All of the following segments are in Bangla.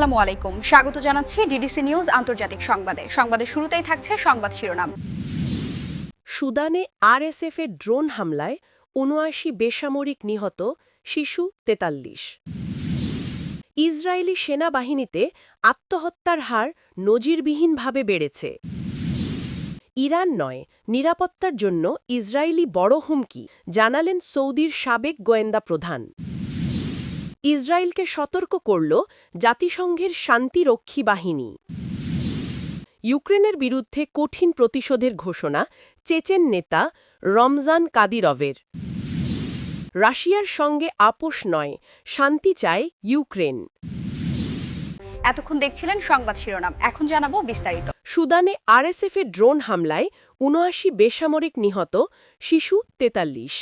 আসসালামু আলাইকুম। স্বাগত জানাচ্ছি ডিডিসি নিউজ আন্তর্জাতিক সংবাদে। সংবাদের শুরুতেই থাকছে সংবাদ শিরোনাম। সুদানে আরএসএফের ড্রোন হামলায় উনআশি বেসামরিক নিহত শিশু তেতাল্লিশ। ইসরায়েলি সেনাবাহিনীতে আত্মহত্যার হার নজিরবিহীনভাবে বেড়েছে। ইরান নয়, নিরাপত্তার জন্য ইসরায়েলি বড় হুমকি, জানালেন সৌদির সাবেক গোয়েন্দা প্রধান। ইসরায়েলকে সতর্ক করল জাতিসংঘের শান্তিরক্ষী বাহিনী। ইউক্রেনের বিরুদ্ধে কঠিন প্রতিশোধের ঘোষণা চেচেন নেতা রমজান কাদিরভের। রাশিয়ার সঙ্গে আপোষ নয় শান্তি চায় ইউক্রেন। এতক্ষণ দেখছিলেন সংবাদ শিরোনাম এখন জানাব বিস্তারিত। সুদানে আরএসএফের ড্রোন হামলায় উনআশি বেসামরিক নিহত শিশু তেতাল্লিশ।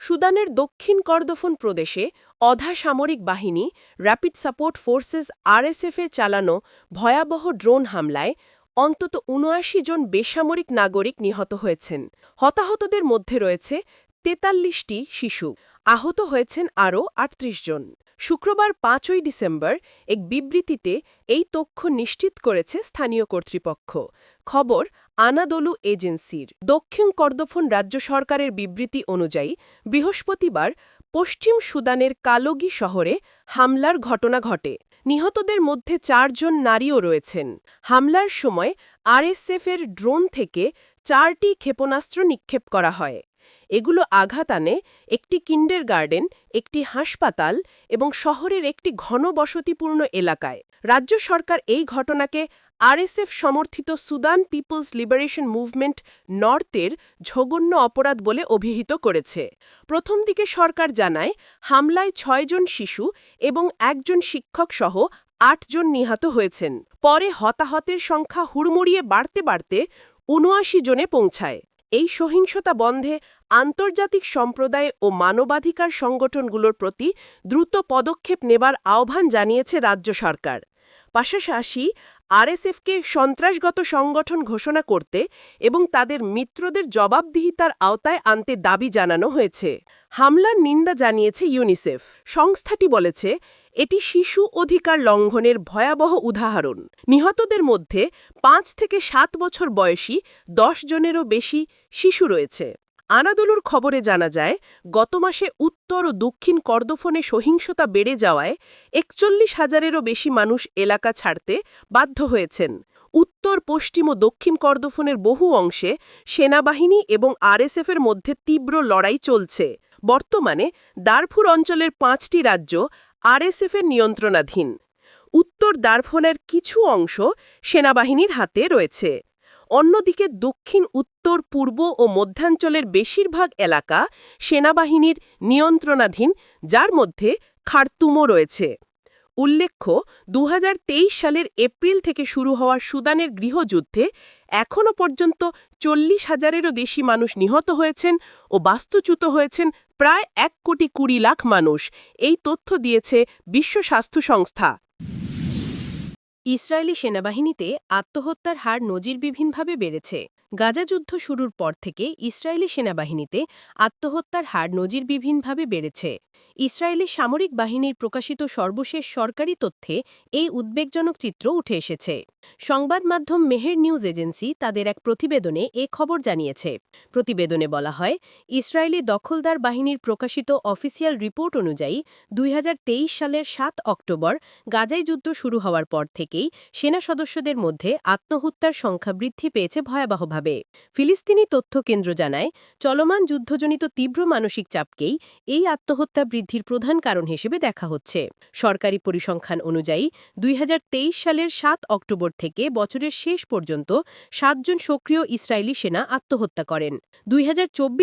সুদানের দক্ষিণ কর্দফন প্রদেশে অধা সামরিক বাহিনী র্যাপিড সাপোর্ট ফোর্সেস আরএসএফে চালানো ভয়াবহ ড্রোন হামলায় অন্তত উনআশি জন বেসামরিক নাগরিক নিহত হয়েছেন। হতাহতদের মধ্যে রয়েছে তেতাল্লিশটি শিশু। আহত হয়েছেন আরও আটত্রিশ জন। শুক্রবার পাঁচই ডিসেম্বর এক বিবৃতিতে এই তথ্য নিশ্চিত করেছে স্থানীয় কর্তৃপক্ষ। খবর, আনাদলু এজেন্সির। দক্ষিণ কর্দফন রাজ্য সরকারের বিবৃতি অনুযায়ী, বৃহস্পতিবার পশ্চিম সুদানের কালোগি শহরে হামলার ঘটনা ঘটে। নিহতদের মধ্যে চারজন নারীও রয়েছেন। হামলার সময় আরএসএফের ড্রোন থেকে চারটি ক্ষেপণাস্ত্র নিক্ষেপ করা হয়। এগুলো আঘাত আনে একটি কিন্ডার গার্ডেন একটি হাসপাতাল এবং শহরের একটি ঘনবসতিপূর্ণ এলাকায়। রাজ্য সরকার এই ঘটনাকে আরএসএফ সমর্থিত সুদান পিপলস লিবারেশন মুভমেন্ট নর্থের ঝগন্য অপরাধ বলে অভিহিত করেছে। প্রথম দিকে সরকার জানায়, হামলায় ছয়জন শিশু এবং একজন শিক্ষক সহ আটজন নিহত হয়েছেন। পরে হতাহতের সংখ্যা হুড়মুড়িয়ে বাড়তে বাড়তে উনআশি জনে পৌঁছায়। এই সহিংসতা বন্ধে আন্তর্জাতিক সম্প্রদায় ও মানবাধিকার সংগঠনগুলোর প্রতি দ্রুত পদক্ষেপ নেবার আহ্বান জানিয়েছে রাজ্য সরকার। পাশাপাশি আরএসএফকে সন্ত্রাসগত সংগঠন ঘোষণা করতে এবং তাদের মিত্রদের জবাবদিহিতার আওতায় আনতে দাবি জানানো হয়েছে। হামলার নিন্দা জানিয়েছে ইউনিসেফ। সংস্থাটি বলেছে এটি শিশু অধিকার লঙ্ঘনের ভয়াবহ উদাহরণ। নিহতদের মধ্যে পাঁচ থেকে সাত বছর বয়সী দশ জনেরও বেশি শিশু রয়েছে। আনাদুলুর খবরে জানা যায়, গত মাসে উত্তর ও দক্ষিণ কর্দফনে সহিংসতা বেড়ে যাওয়ায় একচল্লিশ হাজারেরও বেশি মানুষ এলাকা ছাড়তে বাধ্য হয়েছেন। উত্তর, পশ্চিম ও দক্ষিণ কর্দফনের বহু অংশে সেনাবাহিনী এবং আরএসএফের মধ্যে তীব্র লড়াই চলছে। বর্তমানে দারফুর অঞ্চলের পাঁচটি রাজ্য আরএসএফের নিয়ন্ত্রণাধীন। উত্তর দারফোনের কিছু অংশ সেনাবাহিনীর হাতে রয়েছে। অন্যদিকে দক্ষিণ, উত্তর, পূর্ব ও মধ্যাঞ্চলের বেশিরভাগ এলাকা সেনাবাহিনীর নিয়ন্ত্রণাধীন, যার মধ্যে খার্তুমও রয়েছে। উল্লেখ্য দু হাজার তেইশ সালের এপ্রিল থেকে শুরু হওয়া সুদানের গৃহযুদ্ধে এখনও পর্যন্ত চল্লিশ হাজারেরও বেশি মানুষ নিহত হয়েছেন ও বাস্তুচ্যুত হয়েছেন প্রায় এক কোটি কুড়ি লাখ মানুষ। এই তথ্য দিয়েছে বিশ্ব স্বাস্থ্য সংস্থা। ইসরায়েলি সেনাবাহিনীতে আত্মহত্যার হার নজিরবিহীনভাবে বেড়েছে। গাজা যুদ্ধ শুরুর পর থেকে ইসরায়েলি সেনাবাহিনীতে আত্মহত্যার হার নজিরবিহীনভাবে বেড়েছে। ইসরায়েলি সামরিক বাহিনীর প্রকাশিত সর্বশেষ সরকারি তথ্যে এই উদ্বেগজনক চিত্র উঠে এসেছে। সংবাদ মাধ্যম মেহের নিউজ এজেন্সি তাদের এক প্রতিবেদনে এ খবর জানিয়েছে। প্রতিবেদনে বলা হয়, ইসরায়েলি দখলদার বাহিনীর প্রকাশিত অফিসিয়াল রিপোর্ট অনুযায়ী দুই হাজার তেইশ সালের সাত অক্টোবর গাজায় যুদ্ধ শুরু হওয়ার পর থেকেই সেনা সদস্যদের মধ্যে আত্মহত্যার সংখ্যা বৃদ্ধি পেয়েছে ভয়াবহভাবে। ফিলিস্তিনি তথ্য কেন্দ্র জানায়, চলমান যুদ্ধজনিত তীব্র মানসিক চাপকেই এই আত্মহত্যা বৃদ্ধির প্রধান কারণ হিসেবে দেখা হচ্ছে। সরকারি পরিসংখ্যান অনুযায়ী, দুই হাজার তেইশ সালের সাত অক্টোবর থেকে বছরের শেষ পর্যন্ত সাতজন সক্রিয় ইসরায়েলি সেনা আত্মহত্যা করেন। দুই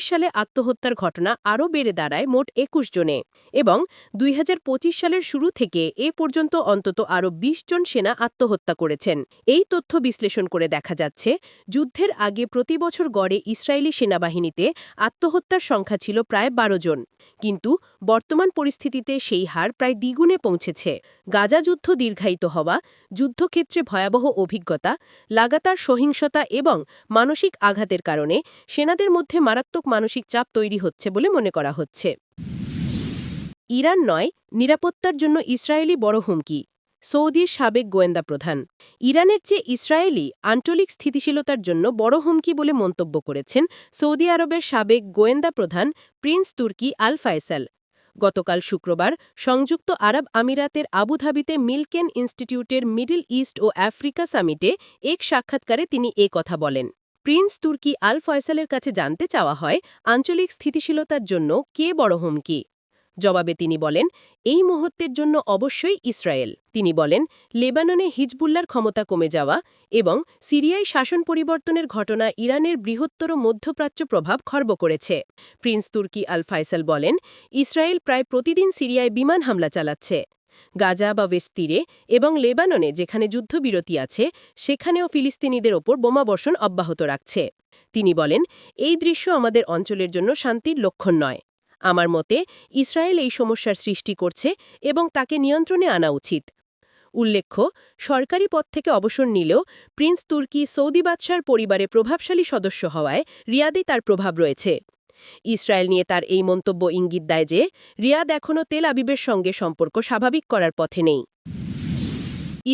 সালে আত্মহত্যার ঘটনা আরও বেড়ে দাঁড়ায় মোট একুশ জনে এবং দুই হাজার পঁচিশ সালের শুরু থেকে এ পর্যন্ত অন্তত আরও ২০ জন সেনা আত্মহত্যা করেছেন। এই তথ্য বিশ্লেষণ করে দেখা যাচ্ছে, যুদ্ধের আগে প্রতি বছর গড়ে ইসরায়েলি সেনাবাহিনীতে আত্মহত্যার সংখ্যা ছিল প্রায় বারো জন। কিন্তু বর্তমান পরিস্থিতিতে সেই হার প্রায় দ্বিগুণে পৌঁছেছে। গাজা যুদ্ধ দীর্ঘায়িত হওয়া, যুদ্ধক্ষেত্রে ভয়াবহ অভিজ্ঞতা, লাগাতার সহিংসতা এবং মানসিক আঘাতের কারণে সেনাদের মধ্যে মারাত্মক মানসিক চাপ তৈরি হচ্ছে বলে মনে করা হচ্ছে। ইরান নয়, নিরাপত্তার জন্য ইসরায়েলি বড় হুমকি, সৌদির সাবেক গোয়েন্দা প্রধান। ইরানের চেয়ে ইসরায়েলি আঞ্চলিক স্থিতিশীলতার জন্য বড় হুমকি বলে মন্তব্য করেছেন সৌদি আরবের সাবেক গোয়েন্দা প্রধান প্রিন্স তুর্কি আল ফায়সাল গতকাল শুক্রবার সংযুক্ত আরব আমিরাতের আবুধাবিতে মিলকেন ইনস্টিটিউটের মিডল ইস্ট ও আফ্রিকা সামিটে এক সাক্ষাৎকারে তিনি এ কথা বলেন। প্রিন্স তুর্কি আল ফয়সালের কাছে জানতে চাওয়া হয়, আঞ্চলিক স্থিতিশীলতার জন্য কে বড় হুমকি? জবাবে তিনি বলেন, এই মুহূর্তের জন্য অবশ্যই ইসরায়েল। তিনি বলেন, লেবাননে হিজবুল্লার ক্ষমতা কমে যাওয়া এবং সিরিয়ায় শাসন পরিবর্তনের ঘটনা ইরানের বৃহত্তর মধ্যপ্রাচ্য প্রভাব খর্ব করেছে। প্রিন্স তুর্কি আল ফায়সাল বলেন, ইসরায়েল প্রায় প্রতিদিন সিরিয়ায় বিমান হামলা চালাচ্ছে। গাজা বা ওয়েস্ট তীরে এবং লেবাননে যেখানে যুদ্ধবিরতি আছে, সেখানেও ফিলিস্তিনিদের ওপর বোমাবর্ষণ অব্যাহত রাখছে। তিনি বলেন, এই দৃশ্য আমাদের অঞ্চলের জন্য শান্তির লক্ষণ নয়। আমার মতে, ইসরায়েল এই সমস্যার সৃষ্টি করছে এবং তাকে নিয়ন্ত্রণে আনা উচিত। উল্লেখ্য, সরকারি পদ থেকে অবসর নিলেও প্রিন্স তুর্কি সৌদি বাদশার পরিবারে প্রভাবশালী সদস্য হওয়ায় রিয়াদে তার প্রভাব রয়েছে। ইসরায়েল নিয়ে তার এই মন্তব্য ইঙ্গিত দেয় যে, রিয়াদ এখনও তেল আবিবের সঙ্গে সম্পর্ক স্বাভাবিক করার পথে নেই।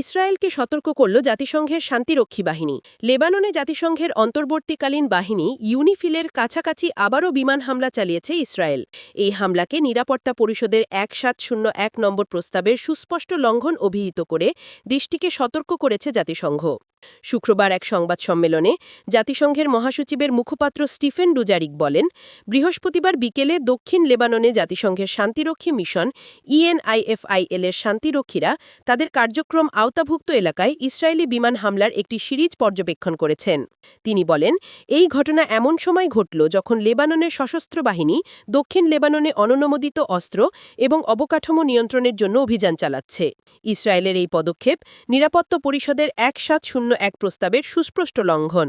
ইসরায়েলকে সতর্ক করল জাতিসংঘের শান্তিরক্ষী বাহিনী। লেবাননে জাতিসংঘের অন্তর্বর্তীকালীন বাহিনী ইউনিফিলের কাছাকাছি আবারও বিমান হামলা চালিয়েছে ইসরায়েল। এই হামলাকে নিরাপত্তা পরিষদের এক সাত শূন্য এক নম্বর প্রস্তাবের সুস্পষ্ট লঙ্ঘন অভিহিত করে দেশটিকে সতর্ক করেছে জাতিসংঘ। শুক্রবার এক সংবাদ সম্মেলনে জাতিসংঘের মহাসচিবের মুখপাত্র স্টিফেন ডুজারিক বলেন, বৃহস্পতিবার বিকেলে দক্ষিণ লেবাননে জাতিসংঘের শান্তিরক্ষী মিশন ইএনআইএফআইএল এর শান্তিরক্ষীরা তাদের কার্যক্রম আওতাভুক্ত এলাকায় ইসরায়েলি বিমান হামলার একটি সিরিজ পর্যবেক্ষণ করেছেন। তিনি বলেন, এই ঘটনা এমন সময় ঘটল যখন লেবাননের সশস্ত্র বাহিনী দক্ষিণ লেবাননে অননুমোদিত অস্ত্র এবং অবকাঠামো নিয়ন্ত্রণের জন্য অভিযান চালাচ্ছে। ইসরায়েলের এই পদক্ষেপ নিরাপত্তা পরিষদের এক সাত শূন্য এক প্রস্তাবের সুস্পষ্ট লঙ্ঘন।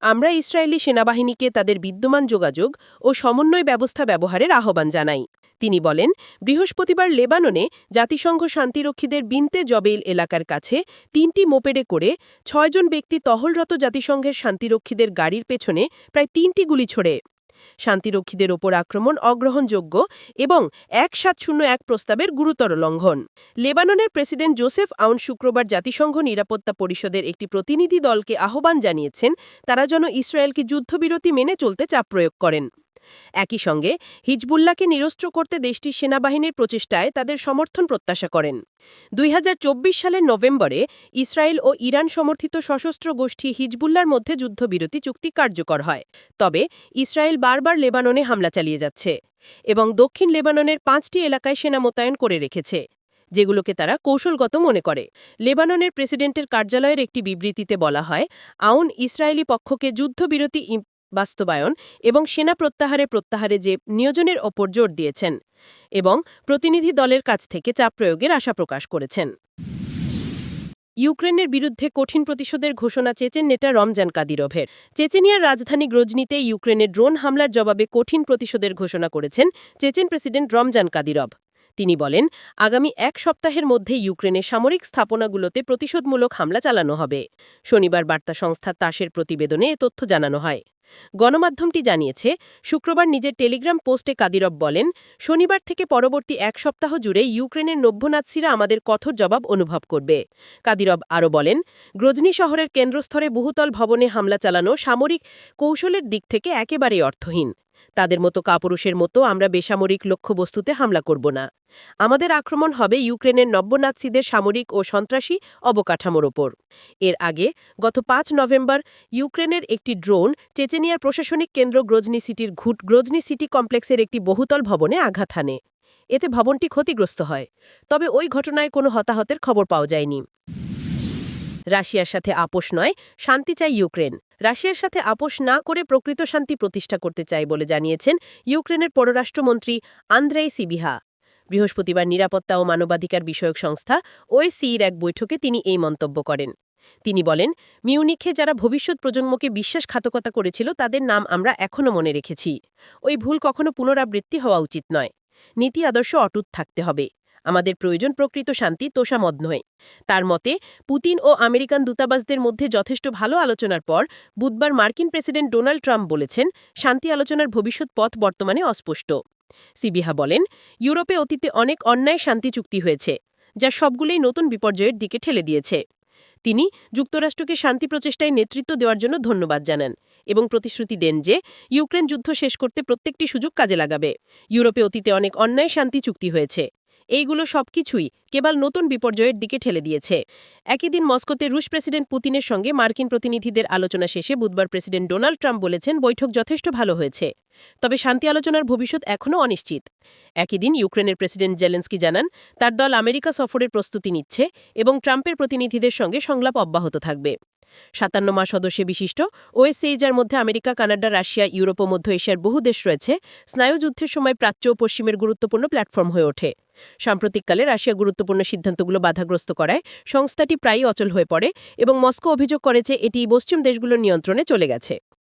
আমরা ইসরায়েলি সেনাবাহিনীকে তাদের বিদ্যমান যোগাযোগ ও সমন্বয় ব্যবস্থা ব্যবহারের আহ্বান জানাই। তিনি বলেন, বৃহস্পতিবার লেবাননে জাতিসংঘ শান্তিরক্ষীদের বিনতে জবেইল এলাকার কাছে তিনটি মোপেডে করে ছয়জন ব্যক্তি তহলরত জাতিসংঘের শান্তিরক্ষীদের গাড়ির পেছনে প্রায় তিনটি গুলি ছোড়ে। শান্তিরক্ষীদের ওপর আক্রমণ অগ্রহণযোগ্য এবং এক সাত শূন্য এক প্রস্তাবের গুরুতর লঙ্ঘন। লেবাননের প্রেসিডেন্ট জোসেফ আউন শুক্রবার জাতিসংঘ নিরাপত্তা পরিষদের একটি প্রতিনিধি দলকে আহ্বান জানিয়েছেন, তারা যেন ইসরায়েলকে যুদ্ধবিরতি মেনে চলতে চাপ প্রয়োগ করেন। একই সঙ্গে হিজবুল্লাহকে নিরস্ত্র করতে দেশটির সেনাবাহিনীর প্রচেষ্টায় তাদের সমর্থন প্রত্যাশা করেন। দুই হাজার চব্বিশ সালের নভেম্বরে ইসরায়েল ও ইরান সমর্থিত সশস্ত্র গোষ্ঠী হিজবুল্লার মধ্যে যুদ্ধবিরতি চুক্তি কার্যকর হয়। তবে ইসরায়েল বারবার লেবাননে হামলা চালিয়ে যাচ্ছে এবং দক্ষিণ লেবাননের পাঁচটি এলাকায় সেনা মোতায়েন করে রেখেছে, যেগুলোকে তারা কৌশলগত মনে করে। লেবাননের প্রেসিডেন্টের কার্যালয়ের একটি বিবৃতিতে বলা হয়, আউন ইসরায়েলি পক্ষকে যুদ্ধবিরতি বাস্তবায়ন এবং সেনা প্রত্যাহারে প্রত্যাহারে যে নিয়োজনের ওপর জোর দিয়েছেন এবং প্রতিনিধি দলের কাছ থেকে চাপ প্রয়োগের আশা প্রকাশ করেছেন। ইউক্রেনের বিরুদ্ধে কঠিন প্রতিশোধের ঘোষণা চেচেন নেতা রমজান কাদিরভের। চেচেনিয়ার রাজধানী গ্রোজনিতে ইউক্রেনের ড্রোন হামলার জবাবে কঠিন প্রতিশোধের ঘোষণা করেছেন চেচেন প্রেসিডেন্ট রমজান কাদিরভ। তিনি বলেন, আগামী এক সপ্তাহের মধ্যে ইউক্রেনের সামরিক স্থাপনাগুলোতে প্রতিশোধমূলক হামলা চালানো হবে। শনিবার বার্তা সংস্থা তাসের প্রতিবেদনে এ তথ্য জানানো হয়। গণমাধ্যমটি জানিয়েছে, শুক্রবার নিজের টেলিগ্রাম পোস্টে কাদিরব বলেন, শনিবার থেকে পরবর্তী এক সপ্তাহ জুড়ে ইউক্রেনের নভ্যনাথসিরা আমাদের কঠোর জবাব অনুভব করবে। কাদিরব আরও বলেন, গ্রজনী শহরের কেন্দ্রস্থরে বহুতল ভবনে হামলা চালানো সামরিক কৌশলের দিক থেকে একেবারেই অর্থহীন। তাদের মতো কাপুরুষের মতো আমরা বেসামরিক লক্ষ্যবস্তুতে হামলা করব না। আমাদের আক্রমণ হবে ইউক্রেনের নব্যনাৎসিদের সামরিক ও সন্ত্রাসী অবকাঠামোর ওপর। এর আগে গত পাঁচ নভেম্বর ইউক্রেনের একটি ড্রোন চেচেনিয়ার প্রশাসনিক কেন্দ্র গ্রোজনি সিটির ঘুট গ্রোজনি সিটি কমপ্লেক্সের একটি বহুতল ভবনে আঘাত হানে। এতে ভবনটি ক্ষতিগ্রস্ত হয়। তবে ওই ঘটনায় কোনো হতাহতের খবর পাওয়া যায়নি। রাশিয়ার সাথে আপোষ নয়, শান্তি চাই ইউক্রেন। রাশিয়ার সাথে আপোষ না করে প্রকৃত শান্তি প্রতিষ্ঠা করতে চাই বলে জানিয়েছেন ইউক্রেনের পররাষ্ট্রমন্ত্রী আন্দ্রেই সিবিহা। বৃহস্পতিবার নিরাপত্তা ও মানবাধিকার বিষয়ক সংস্থা ওএসির এক বৈঠকে তিনি এই মন্তব্য করেন। তিনি বলেন, মিউনিখে যারা ভবিষ্যৎ প্রজন্মকে বিশ্বাসঘাতকতা করেছিল, তাদের নাম আমরা এখনও মনে রেখেছি। ওই ভুল কখনো পুনরাবৃত্তি হওয়া উচিত নয়। নীতি আদর্শ অটুট থাকতে হবে। আমাদের প্রয়োজন প্রকৃত শান্তি, তোষামদ নয়। তার মতে, পুতিন ও আমেরিকান দূতাবাসদের মধ্যে যথেষ্ট ভালো আলোচনার পর বুধবার মার্কিন প্রেসিডেন্ট ডোনাল্ড ট্রাম্প বলেছেন, শান্তি আলোচনার ভবিষ্যৎ পথ বর্তমানে অস্পষ্ট। সিবিহা বলেন, ইউরোপে অতীতে অনেক অন্যায় শান্তি চুক্তি হয়েছে, যা সবগুলোই নতুন বিপর্যয়ের দিকে ঠেলে দিয়েছে। তিনি যুক্তরাষ্ট্রকে শান্তি প্রচেষ্টায় নেতৃত্ব দেওয়ার জন্য ধন্যবাদ জানান এবং প্রতিশ্রুতি দেন যে, ইউক্রেন যুদ্ধ শেষ করতে প্রত্যেকটি সুযোগ কাজে লাগাবে। ইউরোপে অতীতে অনেক অন্যায় শান্তি চুক্তি হয়েছে। এইগুলো সবকিছুই কেবল নতুন বিপর্যয়ের দিকে ঠেলে দিয়েছে। একই দিন মস্কোতে রুশ প্রেসিডেন্ট পুতিনের সঙ্গে মার্কিন প্রতিনিধিদের আলোচনা শেষে বুধবার প্রেসিডেন্ট ডোনাল্ড ট্রাম্প বলেছেন, বৈঠক যথেষ্ট ভালো হয়েছে। তবে শান্তি আলোচনার ভবিষ্যৎ এখনও অনিশ্চিত। একই দিন ইউক্রেনের প্রেসিডেন্ট জেলেন্সকি জানান, তার দল আমেরিকা সফরের প্রস্তুতি নিচ্ছে এবং ট্রাম্পের প্রতিনিধিদের সঙ্গে সংলাপ অব্যাহত থাকবে। সাতান্ন মাস সদস্যে বিশিষ্ট ওএসএইজার মধ্যে আমেরিকা, কানাডা, রাশিয়া, ইউরোপ ও মধ্য এশিয়ার বহু দেশ রয়েছে, স্নায়ুযুদ্ধের সময় প্রাচ্য ও পশ্চিমের গুরুত্বপূর্ণ প্ল্যাটফর্ম হয়ে ওঠে। সাম্প্রতিককালে রাশিয়া গুরুত্বপূর্ণ সিদ্ধান্তগুলো বাধাগ্রস্ত করায় সংস্থাটি প্রায়ই অচল হয়ে পড়ে এবং মস্কো অভিযোগ করেছে এটি পশ্চিম দেশগুলোর নিয়ন্ত্রণে চলে গেছে।